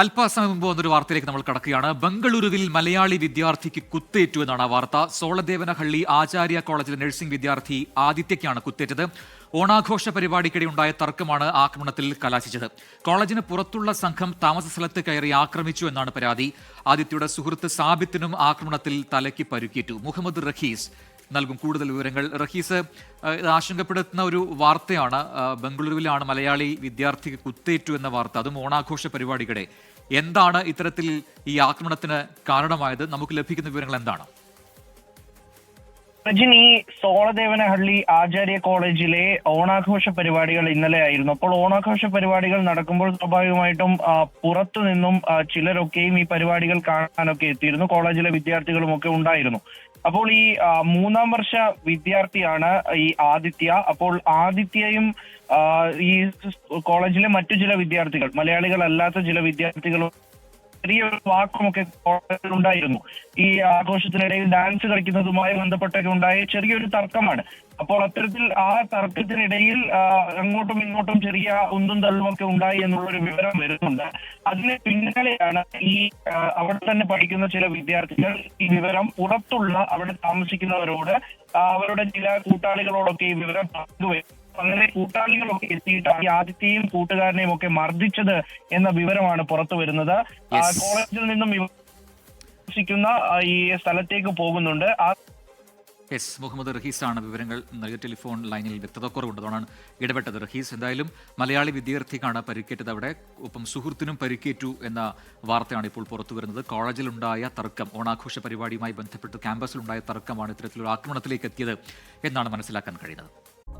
അല്പസമയം മുമ്പ് വന്നൊരു വാർത്തയിലേക്ക് നമ്മൾ കടക്കുകയാണ്. ബംഗളൂരുവിൽ മലയാളി വിദ്യാർത്ഥിക്ക് കുത്തേറ്റു എന്നാണ് ആ വാർത്ത. സോളദേവനഹള്ളി ആചാര്യ കോളേജിലെ നഴ്സിംഗ് വിദ്യാർത്ഥി ആദിത്യയ്ക്കാണ് കുത്തേറ്റത്. ഓണാഘോഷ പരിപാടിക്കിടെ ഉണ്ടായ തർക്കമാണ് ആക്രമണത്തിൽ കലാശിച്ചത്. കോളേജിന് പുറത്തുള്ള സംഘം താമസ സ്ഥലത്ത് കയറി ആക്രമിച്ചു എന്നാണ് പരാതി. ആദിത്യയുടെ സുഹൃത്ത് സാബിത്തിനും ആക്രമണത്തിൽ തലയ്ക്ക് പരുക്കേറ്റു. മുഹമ്മദ് റഹീസ് നൽകും. കൂടുതൽ വിവരങ്ങൾ. റഹീസ് ഇത് ആശങ്കപ്പെടുത്തുന്ന ഒരു വാർത്തയാണ് ബംഗളൂരുവിലാണ് മലയാളി വിദ്യാർത്ഥിക്ക് കുത്തേറ്റു എന്ന വാർത്ത. അതും ഓണാഘോഷ പരിപാടിക്കിടെ. എന്താണ് ഇത്തരത്തിൽ ഈ ആക്രമണത്തിന് കാരണമായത്? നമുക്ക് ലഭിക്കുന്ന വിവരങ്ങൾ എന്താണ്? രജനി സോളദേവനഹള്ളി ആചാര്യ കോളേജിലെ ഓണാഘോഷ പരിപാടികൾ ഇന്നലെ ആയിരുന്നു അപ്പോൾ ഓണാഘോഷ പരിപാടികൾ നടക്കുമ്പോൾ സ്വാഭാവികമായിട്ടും പുറത്തു നിന്നും ചിലരൊക്കെയും ഈ പരിപാടികൾ കാണാനൊക്കെ എത്തിയിരുന്നു. കോളേജിലെ വിദ്യാർത്ഥികളും ഒക്കെ ഉണ്ടായിരുന്നു. അപ്പോൾ ഈ മൂന്നാം വർഷ വിദ്യാർത്ഥിയാണ് ഈ ആദിത്യ. അപ്പോൾ ആദിത്യയും ഈ കോളേജിലെ മറ്റു ചില വിദ്യാർത്ഥികൾ മലയാളികളല്ലാത്ത ചില വിദ്യാർത്ഥികളും ചെറിയൊരു വാക്കുമൊക്കെ ഉണ്ടായിരുന്നു. ഈ ആഘോഷത്തിനിടയിൽ ഡാൻസ് കളിക്കുന്നതുമായി ബന്ധപ്പെട്ടൊക്കെ ഉണ്ടായ ചെറിയൊരു തർക്കമാണ്. അപ്പോൾ അത്തരത്തിൽ ആ തർക്കത്തിനിടയിൽ അങ്ങോട്ടും ഇങ്ങോട്ടും ചെറിയ ഉന്തും തള്ളുമൊക്കെ ഉണ്ടായി എന്നുള്ളൊരു വിവരം വരുന്നുണ്ട്. അതിന് പിന്നാലെയാണ് ഈ അവിടെ തന്നെ പഠിക്കുന്ന ചില വിദ്യാർത്ഥികൾ ഈ വിവരം പുറത്തുള്ള അവിടെ താമസിക്കുന്നവരോട് അവരുടെ ചില കൂട്ടാളികളോടൊക്കെ ഈ വിവരം പങ്കുവയ്ക്കും അങ്ങനെ കൂട്ടാളികളൊക്കെ എത്തിയിട്ടാണ് ഈ ആദിത്യയും കൂട്ടുകാരനെയും ഒക്കെ മർദ്ദിച്ചത് എന്ന വിവരമാണ് പുറത്തു വരുന്നത്. കോളേജിൽ നിന്നും താമസിക്കുന്ന ഈ സ്ഥലത്തേക്ക് പോകുന്നുണ്ട്. ആ എസ് മുഹമ്മദ് റഹീസാണ് വിവരങ്ങൾ നൽകിയ ടെലിഫോൺ ലൈനിൽ വ്യക്തതക്കുറവുണ്ട് കുറവുണ്ടതാണ് ഇടപെട്ടത്. റഹീസ് എന്തായാലും മലയാളി വിദ്യാർത്ഥിക്കാണ് പരിക്കേറ്റത്. അവിടെ ഒപ്പം സുഹൃത്തിനും പരിക്കേറ്റു എന്ന വാർത്തയാണ് ഇപ്പോൾ പുറത്തു വരുന്നത്. കോളേജിലുണ്ടായ തർക്കം ഓണാഘോഷ പരിപാടിയുമായി ബന്ധപ്പെട്ട് ക്യാമ്പസിലുണ്ടായ തർക്കമാണ് ഇത്തരത്തിലൊരു ആക്രമണത്തിലേക്ക് എത്തിയത് എന്നാണ് മനസ്സിലാക്കാൻ കഴിയുന്നത്.